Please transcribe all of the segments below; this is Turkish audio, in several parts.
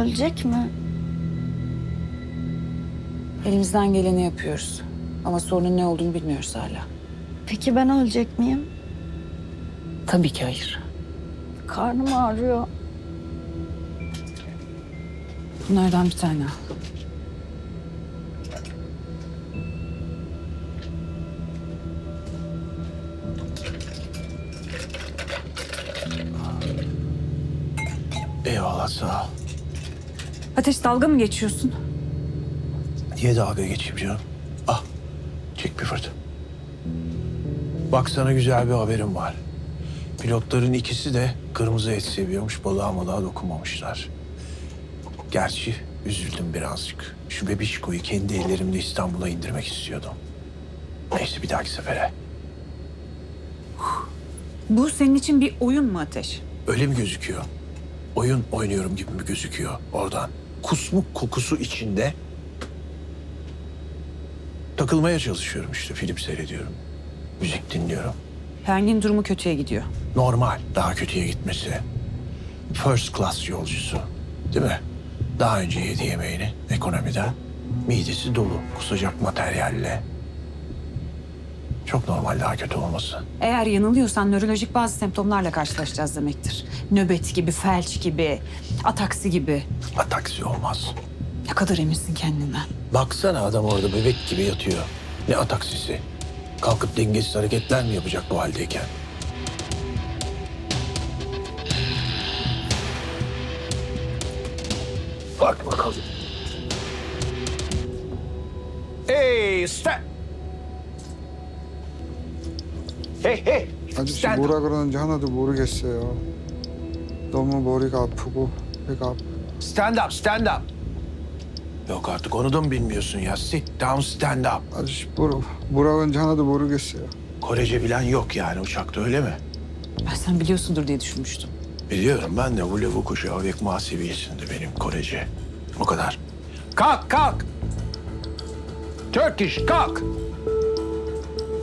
ölecek mi? Elimizden geleni yapıyoruz. Ama sorunun ne olduğunu bilmiyoruz hala. Peki ben ölecek miyim? Tabii ki hayır. Karnım ağrıyor. Bunlardan bir tane al. Eyvallah sağ ol. Ateş dalga mı geçiyorsun? Niye dalga geçeyim canım? Ah, çek bir fırt. Bak sana güzel bir haberim var. Pilotların ikisi de kırmızı et seviyormuş. Balığa malığa dokunmamışlar. Gerçi üzüldüm birazcık. Şu bebişkoyu kendi ellerimle İstanbul'a indirmek istiyordum. Neyse bir dahaki sefere. Bu senin için bir oyun mu Ateş? Öyle mi gözüküyor? Oyun oynuyorum gibi mi gözüküyor oradan? Kusmuk kokusu içinde takılmaya çalışıyorum işte. Film seyrediyorum. Müzik dinliyorum. Pergin durumu kötüye gidiyor. Normal daha kötüye gitmesi. First class yolcusu. Değil mi? Daha önce yedi yemeğini ekonomide. Midesi dolu kusacak materyalle. Çok normal daha kötü olması. Eğer yanılıyorsan nörolojik bazı semptomlarla karşılaşacağız demektir. Nöbet gibi, felç gibi, ataksi gibi. Ataksi olmaz. Ne kadar eminsin kendinden. Baksana adam orada bebek gibi yatıyor. Ne ataksisi. Kalkıp dengesiz hareketler mi yapacak bu haldeyken? Bak bakalım. Hey, stand. Hey, hey. 아저씨 stand. 뭐라 그러는지 하나도 모르겠어요. 너무 머리가 아프고 배가 아프. Stand up, stand up. Yok artık onu da mı bilmiyorsun ya? Sit down, stand up. 아저씨 뭐라 뭐라 그러는지 하나도 모르겠어요. Korece bilen yok yani uçakta öyle mi? Ben sen biliyorsundur diye düşünmüştüm. Biliyorum ben de bu levu kuşu avec moi seviyesinde benim Korece. O kadar. Kalk kalk. Turkish kalk.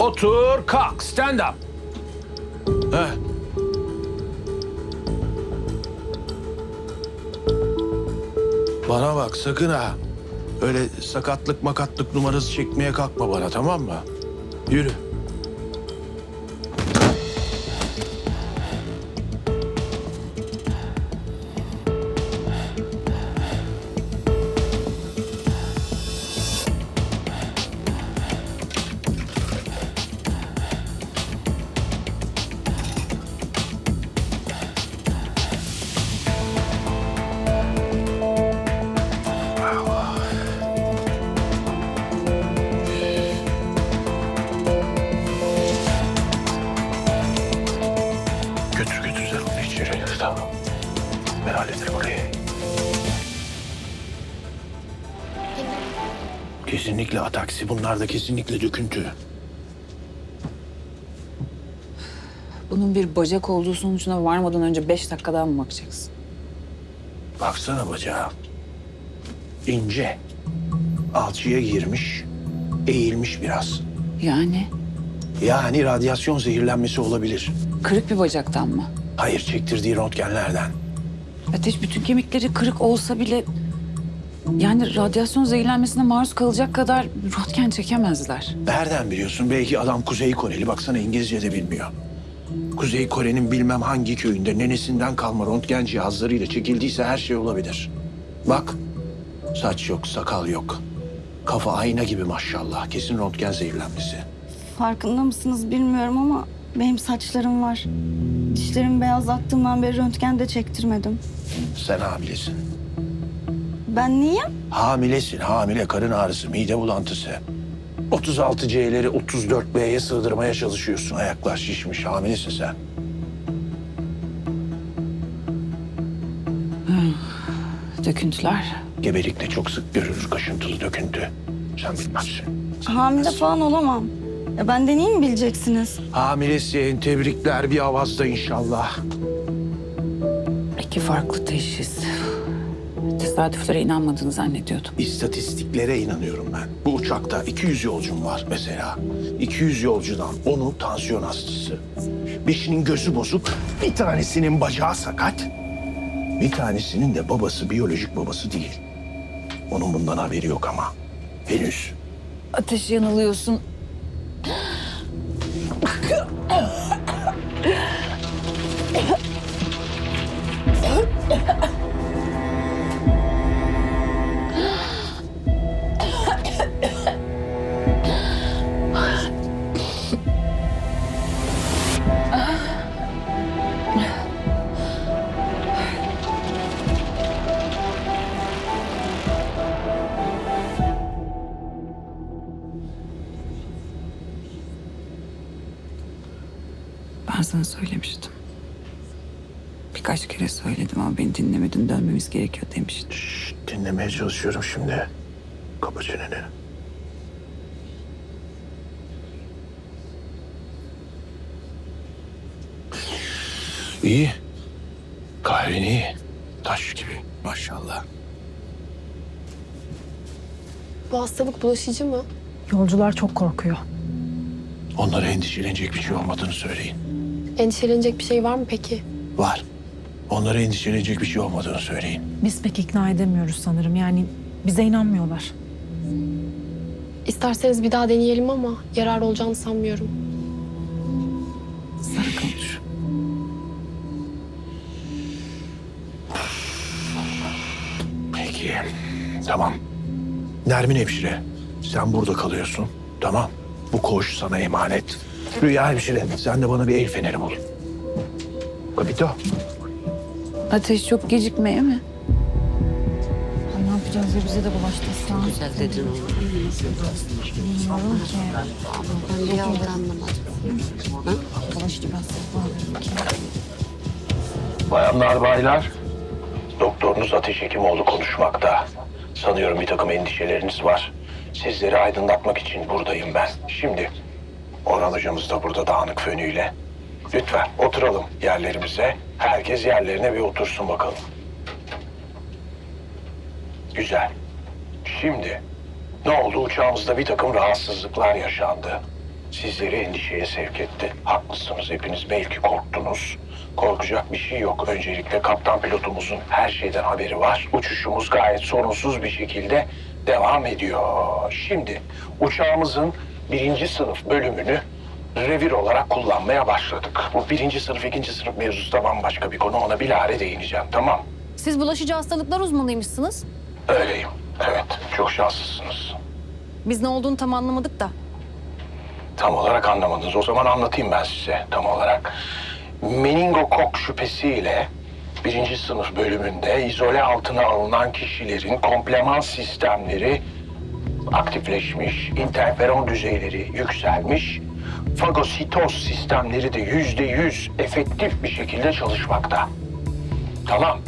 Otur kalk stand up. Heh. Bana bak sakın ha. Öyle sakatlık makatlık numarası çekmeye kalkma bana tamam mı? Yürü. Kesinlikle ataksi. Bunlar da kesinlikle döküntü. Bunun bir bacak olduğu sonucuna varmadan önce beş dakika daha mı bakacaksın? Baksana bacağı. İnce. Alçıya girmiş. Eğilmiş biraz. Yani Yani radyasyon zehirlenmesi olabilir. kırık bir bacaktan mı? Hayır çektirdiği röntgenlerden. Ateş bütün kemikleri kırık olsa bile... Yani radyasyon zehirlenmesine maruz kalacak kadar röntgen çekemezler. Nereden biliyorsun? Belki adam Kuzey Koreli. Baksana İngilizce de bilmiyor. Kuzey Kore'nin bilmem hangi köyünde nenesinden kalma röntgen cihazlarıyla çekildiyse her şey olabilir. Bak, saç yok, sakal yok. Kafa ayna gibi maşallah. Kesin röntgen zehirlenmesi. Farkında mısınız bilmiyorum ama benim saçlarım var. Dişlerim beyazlattığımdan beri röntgen de çektirmedim. Sen hamilesin. Ben niyeyim? Hamilesin, hamile. Karın ağrısı, mide bulantısı. 36C'leri 34B'ye sığdırmaya çalışıyorsun. Ayaklar şişmiş, hamilesin sen. Döküntüler. Gebelikte çok sık görülür kaşıntılı döküntü. Sen bilmezsin. Hamile falan olamam. Ya benden iyi mi bileceksiniz? Hamilesin, tebrikler bir avazda inşallah. İki farklı teşhis. Tesadüflere inanmadığını zannediyordum. İstatistiklere inanıyorum ben. Bu uçakta 200 yolcum var mesela. 200 yolcudan onu tansiyon hastası. Beşinin gözü bozuk, bir tanesinin bacağı sakat. Bir tanesinin de babası biyolojik babası değil. Onun bundan haberi yok ama. Henüz. Ateş yanılıyorsun. Ben sana söylemiştim. Birkaç kere söyledim ama beni dinlemedin dönmemiz gerekiyor demiştin. Şşt, dinlemeye çalışıyorum şimdi. Kapa çeneni. İyi. Kahven iyi. Taş gibi maşallah. Bu hastalık bulaşıcı mı? Yolcular çok korkuyor. Onlara endişelenecek bir şey olmadığını söyleyin. Endişelenecek bir şey var mı peki? Var. Onlara endişelenecek bir şey olmadığını söyleyin. Biz pek ikna edemiyoruz sanırım. Yani bize inanmıyorlar. İsterseniz bir daha deneyelim ama yarar olacağını sanmıyorum. Sarı konuş. Peki. Tamam. Nermin hemşire, sen burada kalıyorsun. Tamam. Bu koğuş sana emanet. Rüya hemşire, sen de bana bir el feneri bul. Kapito. Ateş çok gecikmeye mi? Ne yapacağız ya bize de bulaştıysa? Güzel dedin onu. Bilmiyorum ki. Ben bir yavru anlamadım. Bayanlar, baylar. Doktorunuz Ateş Hekimoğlu konuşmakta. Sanıyorum bir takım endişeleriniz var. Sizleri aydınlatmak için buradayım ben. Şimdi Orhan hocamız da burada dağınık fönüyle. Lütfen oturalım yerlerimize. Herkes yerlerine bir otursun bakalım. Güzel. Şimdi ne oldu? Uçağımızda bir takım rahatsızlıklar yaşandı. Sizleri endişeye sevk etti. Haklısınız hepiniz. Belki korktunuz. Korkacak bir şey yok. Öncelikle kaptan pilotumuzun her şeyden haberi var. Uçuşumuz gayet sorunsuz bir şekilde devam ediyor. Şimdi uçağımızın birinci sınıf bölümünü revir olarak kullanmaya başladık. Bu birinci sınıf, ikinci sınıf mevzusu da bambaşka bir konu. Ona bilahare değineceğim, tamam? Siz bulaşıcı hastalıklar uzmanıymışsınız. Öyleyim. Evet, çok şanslısınız. Biz ne olduğunu tam anlamadık da. Tam olarak anlamadınız. O zaman anlatayım ben size tam olarak. Meningokok şüphesiyle birinci sınıf bölümünde izole altına alınan kişilerin komplement sistemleri aktifleşmiş, interferon düzeyleri yükselmiş, fagositoz sistemleri de yüzde yüz efektif bir şekilde çalışmakta. Tamam.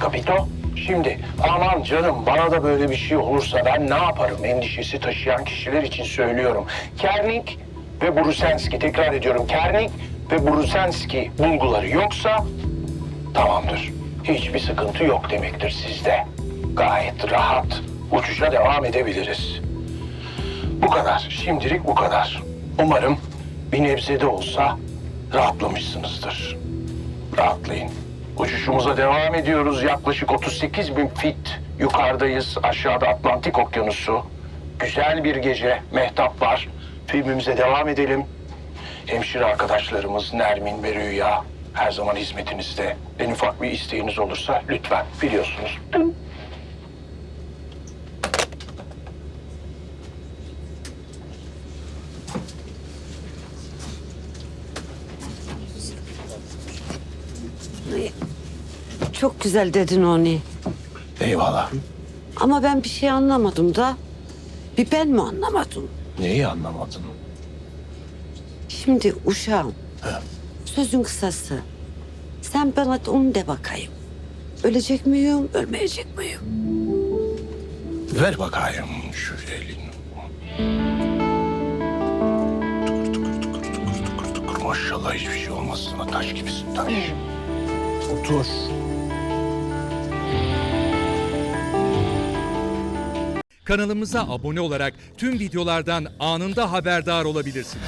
Kapito. Şimdi aman canım bana da böyle bir şey olursa ben ne yaparım endişesi taşıyan kişiler için söylüyorum. Kernik ve Brusenski tekrar ediyorum. Kernik ve Brusenski bulguları yoksa tamamdır. Hiçbir sıkıntı yok demektir sizde. Gayet rahat uçuşa devam edebiliriz. Bu kadar. Şimdilik bu kadar. Umarım bir nebze de olsa rahatlamışsınızdır. Rahatlayın. Uçuşumuza devam ediyoruz. Yaklaşık 38 bin fit yukarıdayız. Aşağıda Atlantik Okyanusu. Güzel bir gece. Mehtap var. Filmimize devam edelim. Hemşire arkadaşlarımız Nermin ve Rüya her zaman hizmetinizde. En ufak bir isteğiniz olursa lütfen biliyorsunuz. Çok güzel dedin onu. Eyvallah. Ama ben bir şey anlamadım da. Bir ben mi anlamadım? Neyi anlamadın? Şimdi uşağım. Sözün kısası. Sen bana onu de bakayım. Ölecek miyim, ölmeyecek miyim? Ver bakayım şu elini. Tıkır tıkır tıkır tıkır tıkır tıkır. Maşallah hiçbir şey olmaz sana. Taş gibisin taş. Otur. Kanalımıza abone olarak tüm videolardan anında haberdar olabilirsiniz.